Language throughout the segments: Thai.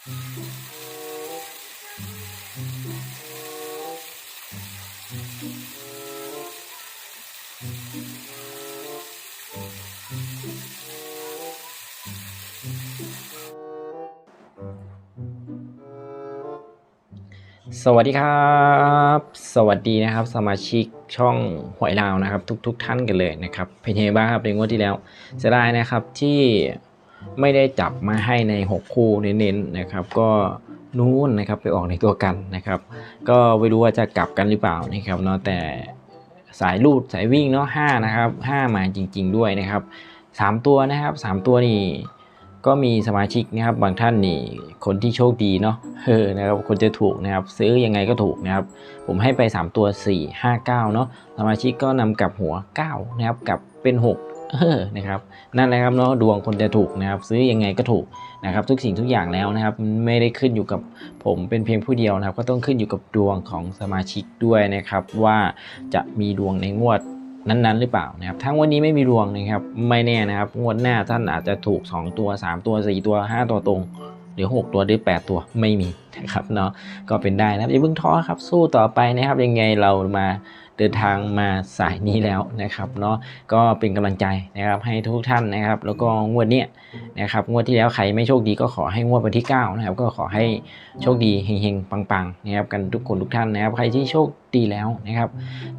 สวัสดีครับ สวัสดีนะครับ สมาชิกช่องหวยลาวนะครับ ทุกๆทท่านกันเลยนะครับเป็นยังไงบ้างครับในงวดที่แล้วเสียดายนะครับที่ ไม่ได้จับมาให้ใน 6 คู่เน้นๆนะครับ ก็นู้นนะครับไปออกในตัวกันนะครับ ก็ไม่รู้ว่าจะกลับกันหรือเปล่านะครับเนาะแต่สายลูดสายวิ่งเนาะห้านะครับห้ามาจริง ๆ ด้วยนะครับสามตัวนะครับสามตัวนี่ก็มีสมาชิกนะครับบางท่านนี่คนที่โชคดีเนาะเออนะครับคนจะถูกนะครับ ซื้อยังไงก็ถูกนะครับ ผมให้ไป 3 ตัว 4 5 9เนาะสมาชิกก็นำกลับหัว 9 นะครับกลับเป็น 6 เออนะครับนั่นแหละครับเนาะดวงคนจะถูกนะครับซื้อยังไงก็ถูกนะครับทุกสิ่งทุกอย่างแล้วนะครับไม่ได้ขึ้นอยู่กับผมเป็นเพียงผู้เดียวนะครับ ก็ต้องขึ้นอยู่กับดวงของสมาชิกด้วยนะครับว่าจะมีดวงในงวดนั้นๆ หรือเปล่านะครับทั้งวันนี้ไม่มีดวงนะครับไม่แน่นะครับงวดหน้าท่านอาจจะถูก 2 ตัว 3 ตัว 4 ตัว 5 ตัวตรงหรือ 6 ตัวหรือ 8 ตัวไม่มีนะครับเนาะก็เป็นได้นะครับอย่าเพิ่งท้อครับสู้ต่อไปนะครับยังไงเรามา เดินทางมาสายนี้แล้วนะครับเนาะก็เป็นกำลังใจนะครับให้ทุกท่านนะครับ แล้วก็งวดเนี้ยนะครับงวดที่แล้วใครไม่โชคดีก็ขอให้งวดวันที่9นะครับก็ขอให้โชคดีเฮงๆปังๆนะครับกันทุกคนทุกท่านนะครับ ใครที่โชคดีแล้วนะครับ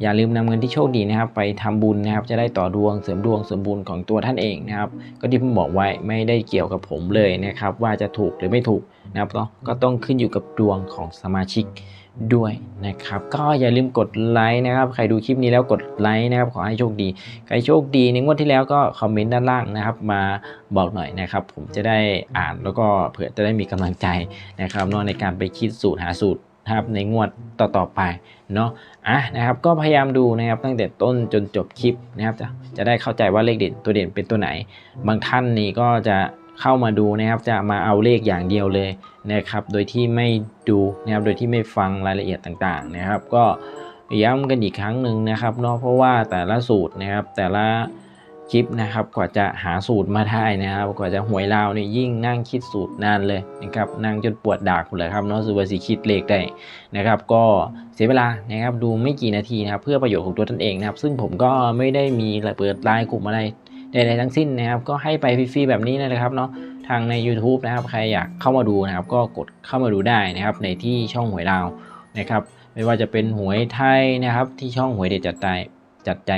อย่าลืมนำเงินที่โชคดีนะครับ ไปทำบุญนะครับจะได้ต่อดวงเสริมดวงเสริมบุญของตัวท่านเองนะครับ ก็ที่ผมบอกไว้ไม่ได้เกี่ยวกับผมเลยนะครับ ว่าจะถูกหรือไม่ถูกนะครับก็ต้องขึ้นอยู่กับดวงของสมาชิก ด้วยนะครับ ก็อย่าลืมกดไลค์นะครับ ใครดูคลิปนี้แล้วกดไลค์นะครับ ขอให้โชคดี ใครโชคดีในงวดที่แล้วก็คอมเมนต์ด้านล่างนะครับ มาบอกหน่อยนะครับ ผมจะได้อ่านแล้วก็เผื่อจะได้มีกำลังใจนะครับนาะในการไปคิดสูตรหาสูตรครับในงวดต่อๆไปเนาะอะนะครับก็พยายามดูนะครับตั้งแต่ต้นจนจบคลิปนะครับจะจะได้เข้าใจว่าเลขเด่นตัวเด่นเป็นตัวไหน บางท่านนี่ก็จะ เข้ามาดูนะครับ จะมาเอาเลขอย่างเดียวเลยนะครับ โดยที่ไม่ดูนะครับโดยที่ไม่ฟังรายละเอียดต่างๆนะครับ ก็ย้ำกันอีกครั้งหนึ่งนะครับเนาะเพราะว่าแต่ละสูตรนะครับแต่ละคลิปนะครับกว่าจะหาสูตรมาได้นะครับกว่าจะหวยลาวนี่ยิ่งนั่งคิดสูตรนานเลยนะครับนั่งจนปวดดากเลยครับเนาะสุวรรณสีคิดเลขได้นะครับ ก็เสียเวลานะครับดูไม่กี่นาทีนะครับเพื่อประโยชน์ของตัวท่านเองนะครับ ซึ่งผมก็ไม่ได้มีเปิดไลน์กลุ่มอะไร ใดๆทั้งสิ้นนะครับ ก็ให้ไปฟรีๆแบบนี้นะครับเนาะทางใน YouTube นะครับ ใครอยากเข้ามาดูนะครับ ก็กดเข้ามาดูได้นะครับ ในที่ช่องหวยลาวนะครับ ไม่ว่าจะเป็นหวยไทยนะครับ ที่ช่องหวยเด็ดจัดใจจัดใจ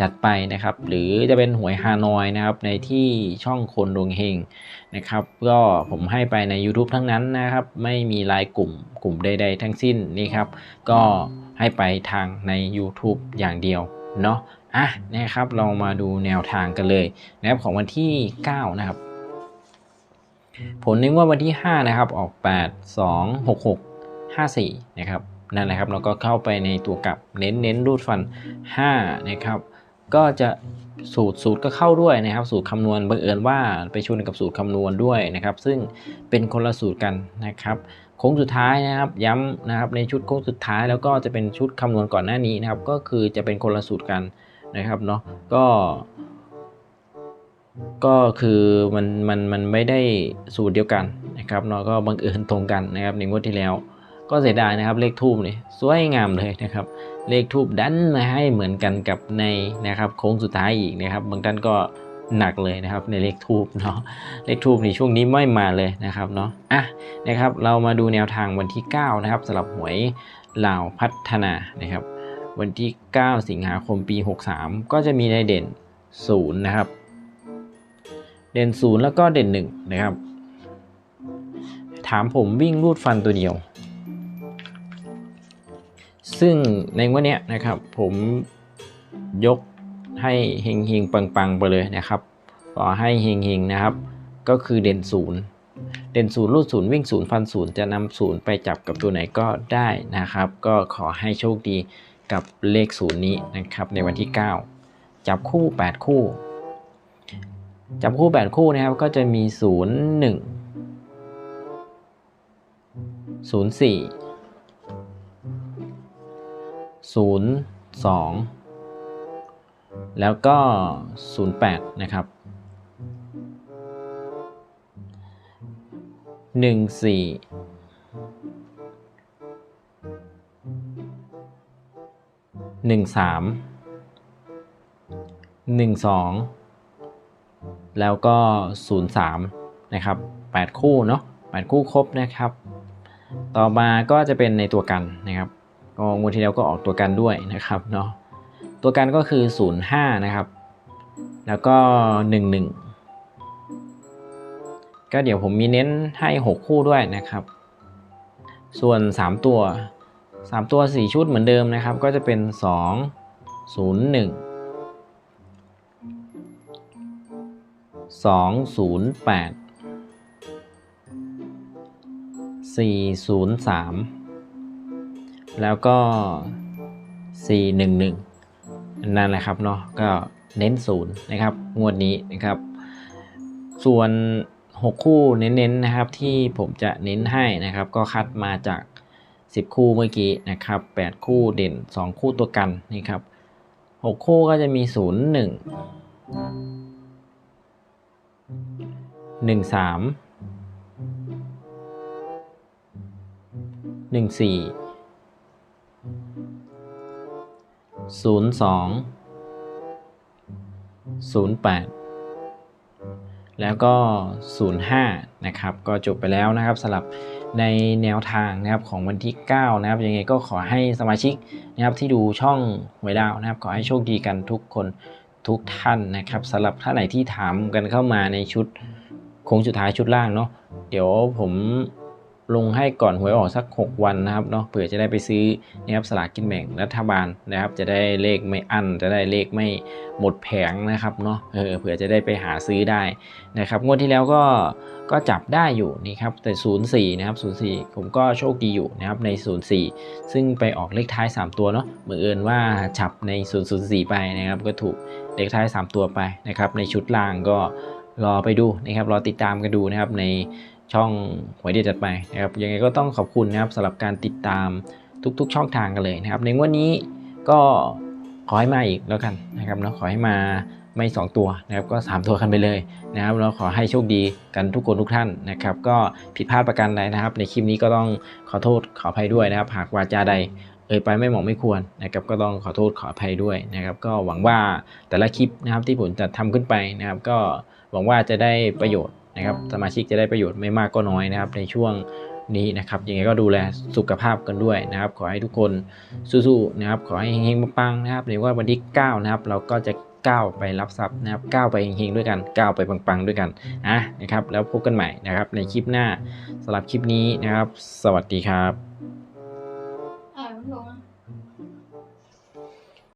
จัดไปนะครับ หรือจะเป็นหวยฮานอยนะครับในที่ช่องคนดวงเฮงนะครับ ก็ผมให้ไปใน YouTube ทั้งนั้นนะครับ ไม่มีรายกลุ่มกลุ่มใด ๆ ทั้งสิ้นนี่ครับ ก็ให้ไปทางใน YouTube อย่างเดียวเนาะ อะนะครับเรามาดูแนวทางกันเลยนะครับของวันที่ 9 นะครับ ผลในงวดวันที่ 5 นะครับ ออก 8 2 6 6 5 4 นะครับนั่นแหละครับเราก็เข้าไปในตัวกลับเน้นเน้นรูดฟัน 5 นะครับก็จะสูตรสูตรก็เข้าด้วยนะครับ สูตรคำนวณบังเอิญว่าไปชนกับสูตรคำนวณด้วยนะครับ ซึ่งเป็นคนละสูตรกันนะครับโค้งสุดท้ายนะครับย้ำนะครับในชุดโค้งสุดท้ายแล้วก็จะเป็นชุดคำนวณก่อนหน้านี้นะครับ ก็คือจะเป็นคนละสูตรกัน นะครับเนาะก็ ก็คือมันมันมันไม่ได้สูตรเดียวกันนะครับเนาะก็บังเอิญตรงกันนะครับในงวดที่แล้ว ก็เสียดายนะครับเลขทูบเนี่ยสวยงามเลยนะครับ เลขทูบดันมาให้เหมือนกันกับในนะครับโค้งสุดท้ายอีกนะครับ บางท่านก็หนักเลยนะครับในเลขทูบเนาะเลขทูบในช่วงนี้ไม่มาเลยนะครับเนาะอะนะครับ เรามาดูแนวทางวันที่ 9 นะครับสำหรับหวยลาวพัฒนานะครับ วันที่ 9 สิงหาคมปี 63 ก็จะมีในเด่น 0 นะครับ เด่น 0 แล้วก็เด่น 1 นะครับ ถามผมวิ่งรูดฟันตัวเดียว ซึ่งในวันเนี้ยนะครับผมยกให้เฮงเฮงปังปังๆไปเลยนะครับขอให้เฮงเฮงนะครับ ก็คือเด่นศูนย์เด่นศูนย์รูดศูนย์วิ่งศูนย์ฟันศูนย์จะนำศูนย์ไปจับกับตัวไหนก็ได้นะครับ ก็ขอให้โชคดี กับเลขศูนย์นี้นะครับในวันที่ 9 จับคู่ 8 คู่ จับคู่ 8 คู่นะครับก็จะมี 0 1 0 4 0 2 แล้วก็ 08 นะครับ 1 4 หนึ่งสามหนึ่งสองแล้วก็ศูนย์สามนะครับแปดคู่เนาะแปดคู่ครบนะครับ ต่อมาก็จะเป็นในตัวกันนะครับก็งวดที่แล้วก็ออกตัวกันด้วยนะครับเนาะตัวกันก็คือ 05 นะครับ แล้วก็ 11 ก็เดี๋ยวผมมีเน้นให้ 6 คู่ด้วยนะครับ ส่วน 3 ตัว 3 ตัว 4 ชุดเหมือนเดิมนะครับ ก็จะเป็น 2 0 1 2 0 8 403 แล้วก็ 411 นั่นแหละครับเนาะก็เน้นศูนย์นะครับ งวดนี้นะครับ ส่วน 6 คู่เน้นๆนะครับที่ผมจะเน้นให้นะครับ ก็คัดมาจาก 10 คู่เมื่อกี้นะครับ 8 คู่เด่น 2 คู่ตัวกันนี่ครับ 6 คู่ก็จะมี 0 1 1 3หนึ่งสี่ศูนย์สองศูนย์แปดแล้วก็ศูนย์ห้านะครับ ก็จบไปแล้วนะครับสำหรับ ในแนวทางนะครับของวันที่ 9 นะครับยังไงก็ขอให้สมาชิกนะครับที่ดูช่องหวยดาวนะครับ ขอให้โชคดีกันทุกคนทุกท่านนะครับสำหรับท่านไหนที่ถามกันเข้ามาในชุดโค้งสุดท้ายชุดล่างเนาะเดี๋ยวผม ลงให้ก่อนหวยออกสัก 6 วันนะครับเนาะเผื่อจะได้ไปซื้อนะครับสลากกินแบ่งรัฐบาลนะครับ จะได้เลขไม่อั้นจะได้เลขไม่หมดแผงนะครับเนาะเออเผื่อจะได้ไปหาซื้อได้นะครับงวดที่แล้วก็ก็จับได้อยู่นี่ครับแต่ 04 นะครับ 04 ผมก็โชคดีอยู่นะครับใน 04 ซึ่งไปออกเลขท้าย 3 ตัวเนาะเหมือนเอิญว่าจับใน 004 ไปนะครับ ก็ถูกเลขท้าย 3 ตัวไปนะครับ ในชุดล่างก็รอไปดูนะครับรอติดตามกันดูนะครับใน ช่องหวยเดียจัดไปนะครับยังไงก็ต้องขอบคุณนะครับสำหรับการติดตามทุกๆ ช่องทางกันเลยนะครับ ในงวันนี้ก็ขอให้มาอีกแล้วกันนะครับเนาะขอให้มาไม่ 2 ตัวนะครับก็ 3 ตัวกันไปเลยนะครับแล้วขอให้โชคดีกันทุกคนทุกท่านนะครับ ก็ผิดพลาดประการใดนะครับ ในคลิปนี้ก็ต้องขอโทษขออภัยด้วยนะครับ หากวาจาใดเอ่ยไปไม่เหมาะไม่ควรนะครับ ก็ต้องขอโทษขออภัยด้วยนะครับ ก็หวังว่าแต่ละคลิปนะครับที่ผมจะทำขึ้นไปนะครับ ก็หวังว่าจะได้ประโยชน์ นะครับสมาชิกจะได้ประโยชน์ไม่มากก็น้อยนะครับในช่วงนี้นะครับยังไงก็ดูแลสุขภาพกันด้วยนะครับ ขอให้ทุกคนสู้ๆนะครับ ขอให้เฮงๆปังๆนะครับเรียว่าวันที่9นะครับ เราก็จะก้าวไปรับทรัพย์นะครับก้าวไปเฮงๆด้วยกันก้าวไปปังๆด้วยกันอะนะครับ แล้วพบกันใหม่นะครับ ในคลิปหน้าสำหรับคลิปนี้นะครับ สวัสดีครับ